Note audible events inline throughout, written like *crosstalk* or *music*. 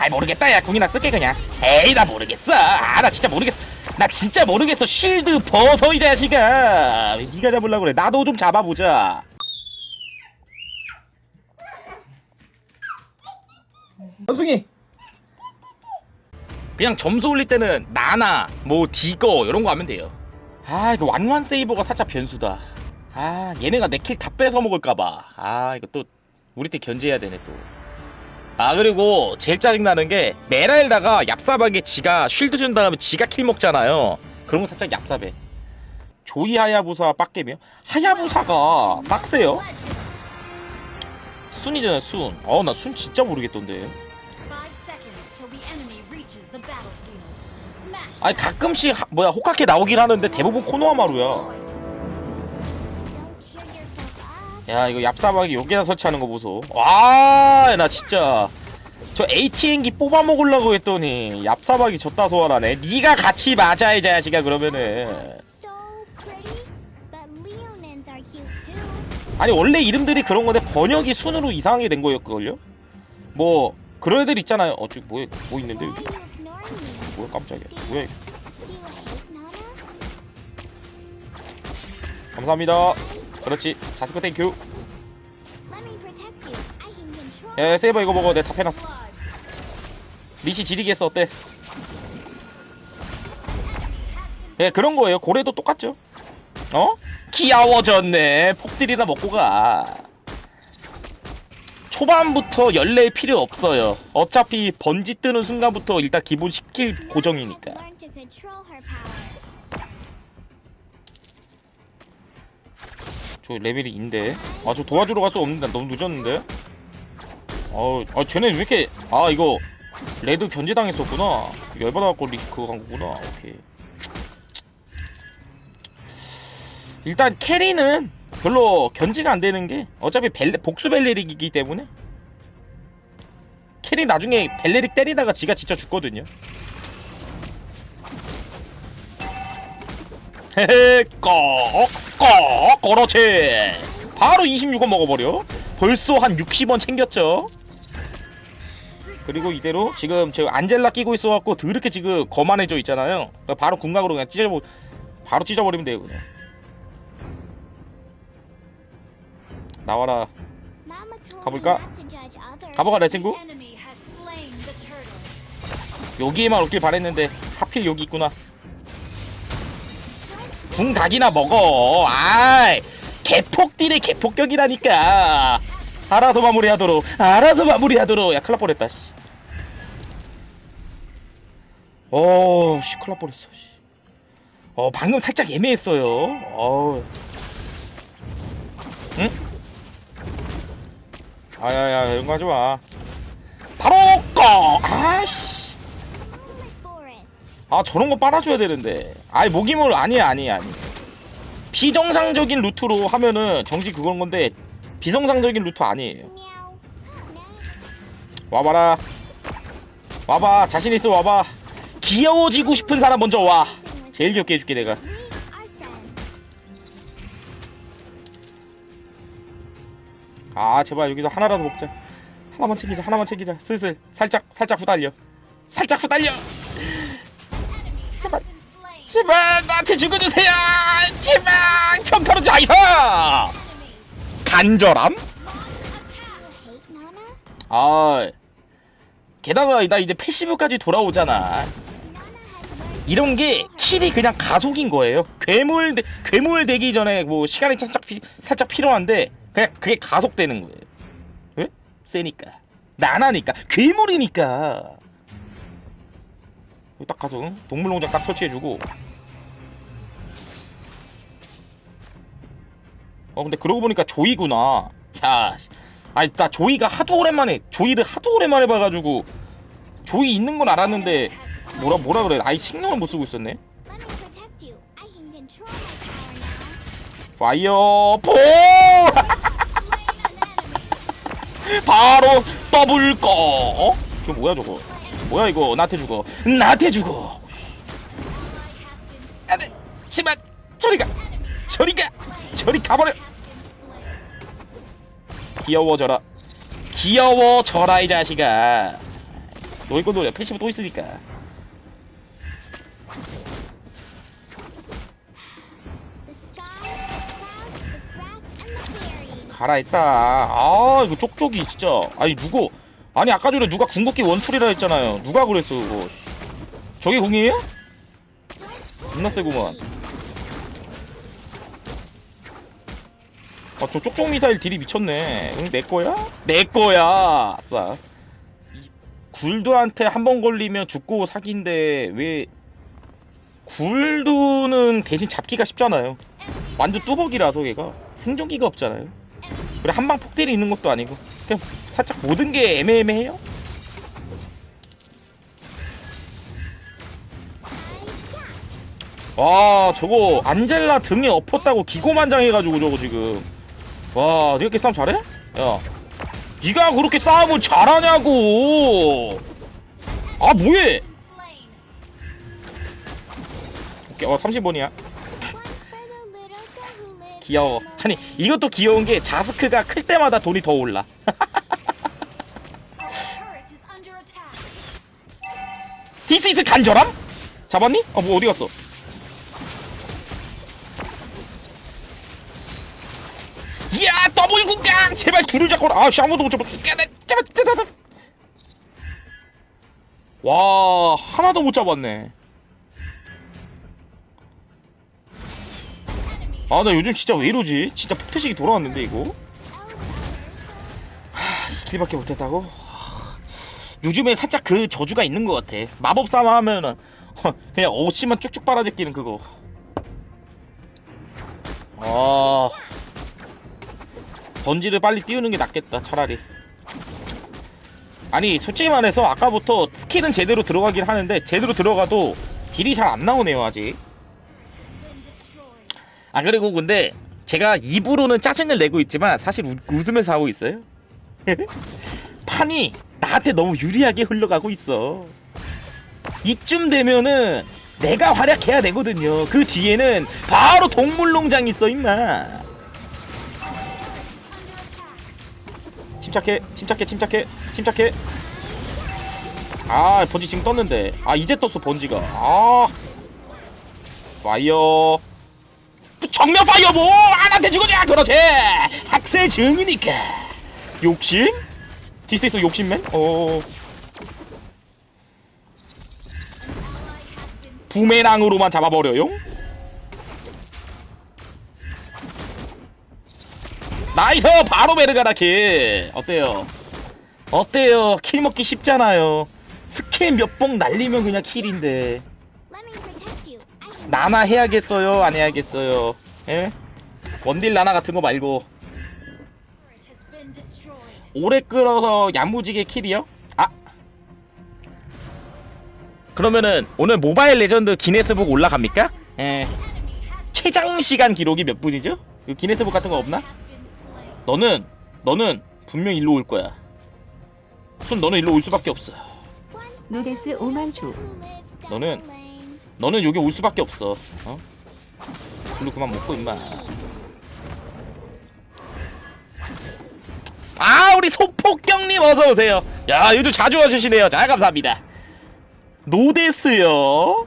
아이 모르겠다 야. 궁이나 쓸게 그냥. 에이 나 모르겠어. 아 나 진짜 모르겠어. 나 진짜 모르겠어. 쉴드 벗어 이 자식아 니가 잡으려고 그래. 나도 좀 잡아보자. 원숭이. 그냥 점수 올릴 때는 나나 뭐 디거 이런 거 하면 돼요. 아 이거 완완 세이버가 살짝 변수다. 아 얘네가 내 킬 다 뺏어 먹을까봐. 아 이거 또 우리 때 견제해야 되네 또 아 그리고 제일 짜증나는 게 메랄다가 얍삽하게 지가 쉴드 준 다음에 지가 킬 먹잖아요. 그런 거 살짝 얍삽해. 조이 하야부사 빡겜이요? 하야부사가 빡세요? 순이잖아 순어나 순 진짜 모르겠던데. Enemy reaches the battlefield. Smash 아니 가끔씩 하- 뭐야 호카케 나오긴 하는데 대부분 코노하마루야 야 이거 얍삽하게 여기다 설치하는 거 보소 와나 진짜 저 ATN기 뽑아 먹으려고 했더니 얍삽하게 졌다 소환하네 니가 같이 맞아 이 자식아 그러면은. 아니 원래 이름들이 그런 건데 번역이 순으로 이상하게 된 거였걸요? 뭐 그런 애들 있잖아요 어 지금 뭐, 뭐 있는데 여기? 뭐야 깜짝이야 뭐야 이거? 감사합니다 그렇지. 자스커 땡큐. 야 세이버 이거 먹어 내가 다 해놨어. Blood. 리시 지리겠어 어때? 예 그런 거예요. 고래도 똑같죠? 어? 귀여워졌네. 폭딜이나 먹고 가. 초반부터 연례 필요 없어요. 어차피 번지 뜨는 순간부터 일단 기본 스킬 고정이니까 저 레벨이 인데. 아 저 도와주러 갈 수 없는데. 너무 늦었는데. 어우 아 쟤네 왜 이렇게 아 이거 레드 견제당했었구나. 열받아갖고 리스크 간 거구나. 오케이. 일단 캐리는 별로 견제가 안 되는 게 어차피 벨레, 복수 벨레릭이기 때문에. 캐리 나중에 벨레릭 때리다가 지가 진짜 죽거든요 헤헤 꺼꺼 그렇지. 바로 26원 먹어버려. 벌써 한 60원 챙겼죠? 그리고 이대로 지금 저 안젤라 끼고 있어갖고 드럽게 지금 거만해져 있잖아요. 그러니까 바로 궁각으로 그냥 찢어버 바로 찢어버리면 돼요 그냥. 나와라. 가볼까? 가보가 내 친구. 여기에만 올길 바랬는데 하필 여기 있구나 궁 닭이나 먹어 아이 개폭딜의 개폭격이라니까 알아서 마무리하도록 알아서 마무리하도록 야 큰일 날 뻔했다 씨. 어우 씨 큰일 날 뻔했어 씨. 어 방금 살짝 애매했어요 어우 응? 아야야 이런 거 하지마 바로 꺼 아씨. 아 저런 거 빨아줘야 되는데. 아이 모기물 아니야 아니야 아니. 비정상적인 루트로 하면은 정지 그건 건데 비정상적인 루트 아니에요. 와봐라. 와봐. 자신 있어 와봐. 귀여워지고 싶은 사람 먼저 와. 제일 귀엽게 해줄게 내가. 아 제발 여기서 하나라도 먹자. 하나만 챙기자 하나만 챙기자. 슬슬 살짝 살짝 후달려. 살짝 후달려. 제발 나한테 죽어주세요! 제발! 평타로 자이사. 간절함? 아 게다가 나 이제 패시브까지 돌아오잖아. 이런 게 킬이 그냥 가속인 거예요. 괴물 되- 괴물 되기 전에 뭐 시간이 살짝 피, 살짝 필요한데 그냥 그게 가속되는 거예요. 왜? 세니까. 나나니까. 괴물이니까. 딱 가서 응? 동물농장 딱 설치해주고 어 근데 그러고 보니까 조이구나. 야 아니 나 조이가 하도 오랜만에 조이를 하도 오랜만에 봐가지고 조이 있는 건 알았는데 뭐라 뭐라 그래? 아이 신경을 못 쓰고 있었네. 파이어 볼 *laughs* 바로 더블 꺼! 어? 저 뭐야 저거? 뭐야 이거? 나한테 죽어. 나한테 죽어! 안돼 지만 저리가! 저리가! 저리 가버려 귀여워져라. 귀여워져라 이 자식아. 너희 것도 패시브 또 있으니까. fairies. 갈아있다. 아 이거 쪽쪽이 진짜. 아니 누구? 아니 아까 전에 누가 궁극기 원툴이라 했잖아요. 누가 그랬어 그거? 저게 궁이에요? 겁나 세구만 아 저 쪽쪽 미사일 딜이 미쳤네. 응, 내 거야? 내 거야! 아싸 이 굴두한테 한 번 걸리면 죽고 사기인데 왜 굴두는 대신 잡기가 쉽잖아요. 완전 뚜벅이라서 얘가. 생존기가 없잖아요. 그래 한방 폭딜이 있는 것도 아니고. 그냥 살짝 모든 게 애매애매해요? 와 저거 안젤라 등에 엎었다고 기고만장해가지고 저거 지금 와 니가 이렇게 싸움 잘해? 야 니가 그렇게 싸움을 잘하냐고 아 뭐해. 오케이 어 30번이야 One for the little girl who lives 귀여워 아니 이것도 귀여운 게 자스크가 클 때마다 돈이 더 올라 *laughs* attack. 디스이스 간절함? 잡았니? 어 뭐 어디 갔어? 야 더블 군강 제발 둘을 잡고 아씨 아무도 못 죽겠네 잡아 잡아 잡아 와 하나도 못 잡았네. 아 나 요즘 진짜 왜 이러지? 진짜 폭태식이 돌아왔는데 이거? 하 이 길밖에 못했다고? 요즘에 살짝 그 저주가 있는 것 같아. 마법 싸움 하면은 허, *laughs* 그냥 옷이만 쭉쭉 빨아제끼는 그거. 아 번지를 빨리 띄우는 게 낫겠다 차라리. 아니 솔직히 말해서 아까부터 스킬은 제대로 들어가긴 하는데 제대로 들어가도 딜이 잘 안 나오네요 아직. 아 그리고 근데 제가 입으로는 짜증을 내고 있지만 사실 우, 웃으면서 하고 있어요. *laughs* 판이 나한테 너무 유리하게 흘러가고 있어. 이쯤 되면은 내가 활약해야 되거든요. 그 뒤에는 바로 동물농장 있어 임마. 침착해, 침착해, 침착해, 침착해. 아 번지 지금 떴는데. 아 이제 떴어 번지가. 아. 파이어. 정면 파이어볼 안한테 죽어자 그렇지! 학생 증이니까 욕심? 디스이스 욕심맨? 어. 부메랑으로만 잡아버려요 나이스 바로 베르가라 킬 어때요 어때요 킬 먹기 쉽잖아요 스킬 몇번 날리면 그냥 킬인데 나나 해야겠어요 안 해야겠어요 예? 원딜 나나 같은 거 말고. 오래 끌어서 야무지게 킬이요? 아 그러면은 오늘 모바일 레전드 기네스북 올라갑니까? 예 최장 시간 기록이 몇 분이죠? 이 기네스북 같은 거 없나? 너는 너는 분명 일로 올 거야. 손 너는 일로 올 수밖에 없어. 노데스 5만주. who lives down 너는. 너는 여기 올 수밖에 없어. 어? 글로 그만 먹고 임마. 아 우리 소폭경님 어서 오세요. 야 요즘 자주 와주시네요. 자 감사합니다. 노데스요?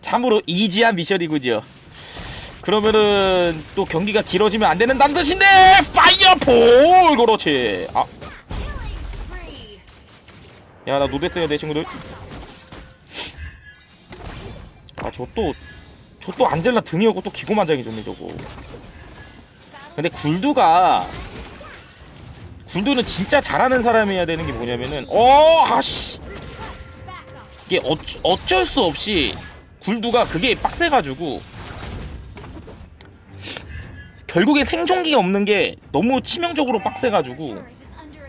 참으로 이지한 미션이군요 그러면은 또 경기가 길어지면 안 되는 단뜻인데 파이어볼 그렇지 아. 야 나 노데스야 내 친구들 아 저 또 저 또 안젤라 등이었고 또 기고만장해졌네 저거 근데 굴두가 굴두는 진짜 잘하는 사람이어야 되는 게 뭐냐면은 어 아씨. 이게 어, 어쩔 수 없이 굴두가 그게 빡세가지고 결국에 생존기가 없는 게 너무 치명적으로 빡세가지고 inhibitor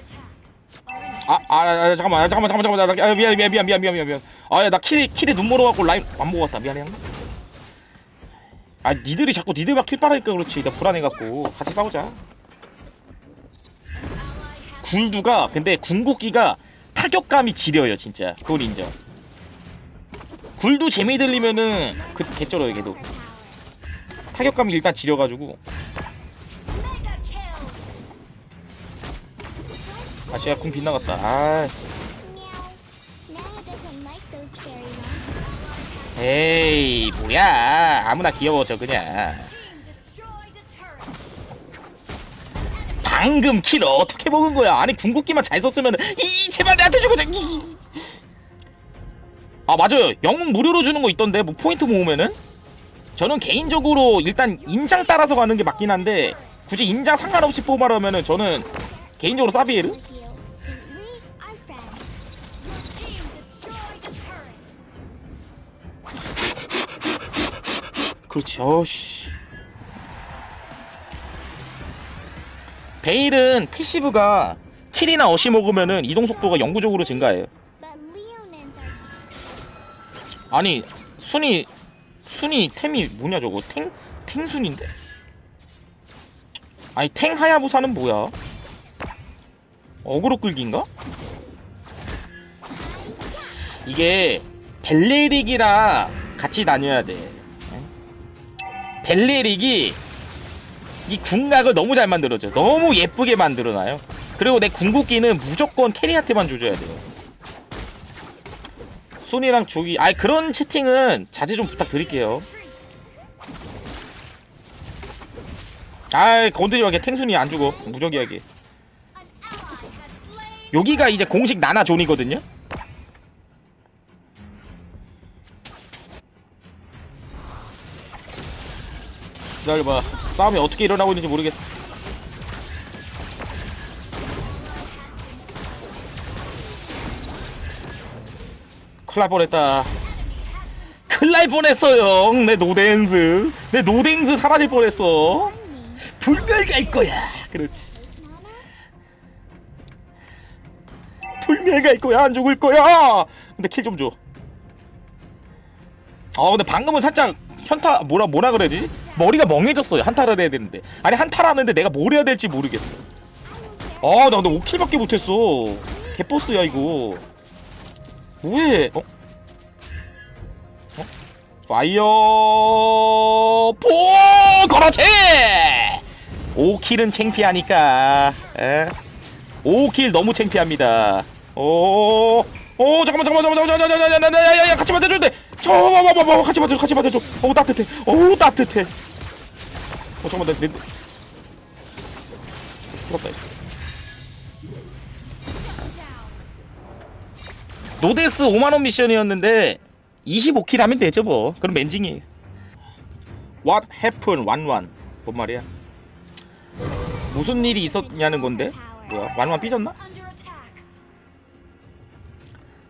아, 아, 아, 잠깐만, 아, 잠깐만, 잠깐만, 잠깐만, 나, 아, 미안, 미안, 미안, 미안, 미안, 미안, 미안. 아, 야, 나 킬에 킬에 눈 멀어갖고 라인 안 먹었다, 미안해. 형. 아, 니들이 자꾸 니들만 킬 빨으니까 그렇지. 나 불안해갖고 같이 싸우자. 굴두가 근데 궁극기가 타격감이 지려요, 진짜. 그걸 인정. 굴두 재미 들리면은 그 개쩔어요, 걔도. 타격감이 일단 지려가지고. 아시아 궁 빗나갔다 아. 에이 뭐야 아무나 귀여워져 그냥. 방금 킬 어떻게 먹은 거야 아니 궁극기만 잘 썼으면 이 제발 내한테 주고 이. 아 맞아요 영웅 무료로 주는 거 있던데 뭐 포인트 모으면은 저는 개인적으로 일단 인장 따라서 가는 게 맞긴 한데 굳이 인장 상관없이 뽑아라면은 저는 개인적으로 사비에르 그렇지. 어씨. 베일은 패시브가 킬이나 어시 먹으면은 이동 속도가 영구적으로 증가해요. 아니 순이 순이 템이 뭐냐 저거? 탱 탱순인데? 아니 탱 하야부사는 뭐야? 어그로 끌기인가? 이게 벨레릭이라 같이 다녀야 돼 벨레릭이 이 궁각을 너무 잘 만들어줘 너무 예쁘게 만들어놔요. 그리고 내 궁극기는 무조건 캐리한테만 줘줘야 돼요. 순이랑 주기 아 그런 채팅은 자제 좀 부탁드릴게요. 아 건드리지 마게. 탱순이 안 죽어. slain. 여기가 이제 공식 나나 존이거든요 기다려봐. 싸움이 어떻게 일어나고 있는지 모르겠어. 큰일 날 뻔했다. 큰일 날 뻔했어요 내 노댕스. 내 노댕스 사라질 뻔했어. 불멸 갈 거야. 그렇지? 불멸 갈 거야. 안 죽을 거야. 근데 킬 좀줘아 근데 방금은 살짝 현타 뭐라 뭐라 그래야지 머리가 멍해졌어요 한타를 해야 되는데 아니 한타를 하는데 내가 뭘 해야 될지 모르겠어 아나 근데 5킬밖에 못했어 개버스야 이거 왜 어? 어? 파이어 포 그렇지 5킬은 창피하니까 에? 5킬 너무 창피합니다 오, 오 잠깐만 잠깐만 잠깐만 잠깐만 잠깐만 잠깐만 맞아줘야 돼 잠깐만 봐봐 같이 맞아 같이 맞아줘 오 따뜻해. 오 따뜻해. 어 잠깐만 내, 내, 이거. 노데스 5만원 미션이었는데 25킬 하면 되죠 뭐. 그럼 맨징이. What happened? 완완 뭔 말이야? 무슨 일이 있었냐는 건데? 뭐야? 완완 삐졌나?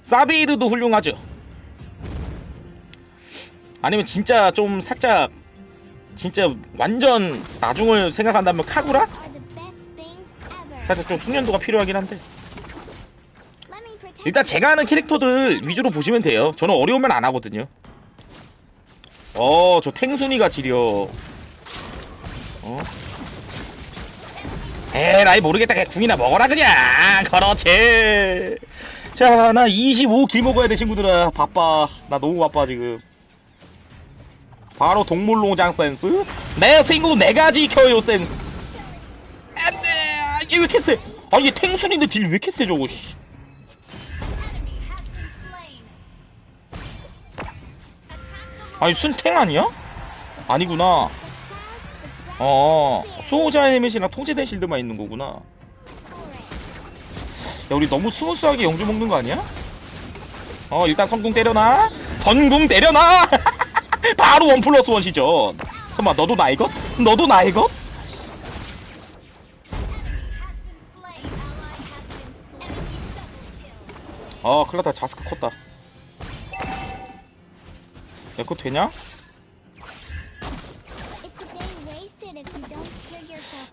사베이르도 훌륭하죠 아니면 진짜 좀 살짝 진짜 완전 나중을 생각한다면 카구라? 살짝 좀 숙련도가 필요하긴 한데 일단 제가 하는 캐릭터들 위주로 보시면 돼요. 저는 어려우면 안 하거든요. 어, 저 탱순이가 지려. 어? 에라이 모르겠다. 그냥 궁이나 먹어라 그냥. 그렇지. 자, 나 25길 먹어야 돼 친구들아. 바빠. 나 너무 바빠 지금. 바로 동물농장 센스. 내 친구 네 가지 켜요 센. 안돼. 얘왜 이렇게 세? 아얘 탱순인데 딜 왜 이렇게 세 저거. 씨. 아니 순탱 아니야? 아니구나. 어 수호자 헤멧이랑 통제된 실드만 있는 거구나. 야 우리 너무 스무스하게 영주 먹는 거 아니야? 어 일단 선궁 때려놔. 선궁 때려놔. *laughs* *laughs* 바로 원 플러스 원 시전. 설마 너도? 너도 has been enemy double kill. 아 클라타 자스크 컸다. 야 그거 되냐?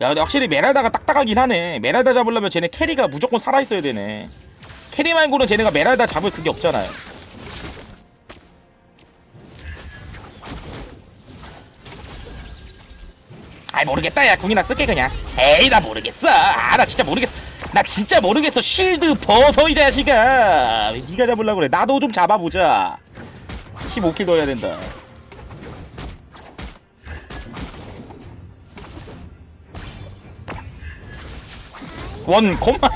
야 근데 확실히 메랄다가 딱딱하긴 하네 메랄다 잡으려면 쟤네 캐리가 무조건 살아있어야 되네 캐리 말고는 쟤네가 메랄다 잡을 그게 없잖아요 아이 모르겠다 야 궁이나 쓸게 그냥. 에이 나 모르겠어. 아 나 진짜 모르겠어. 나 진짜 모르겠어 쉴드 벗어 이 자식아. 왜 니가 잡으려고 그래. 나도 좀 잡아보자. 15킬 더 해야 된다. 원콤? *laughs*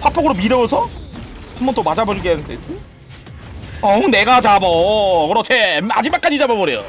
화폭으로 밀어서 한 번 더 맞아버리게 하는 센스? 어 내가 잡어. 그렇지. 마지막까지 잡아버려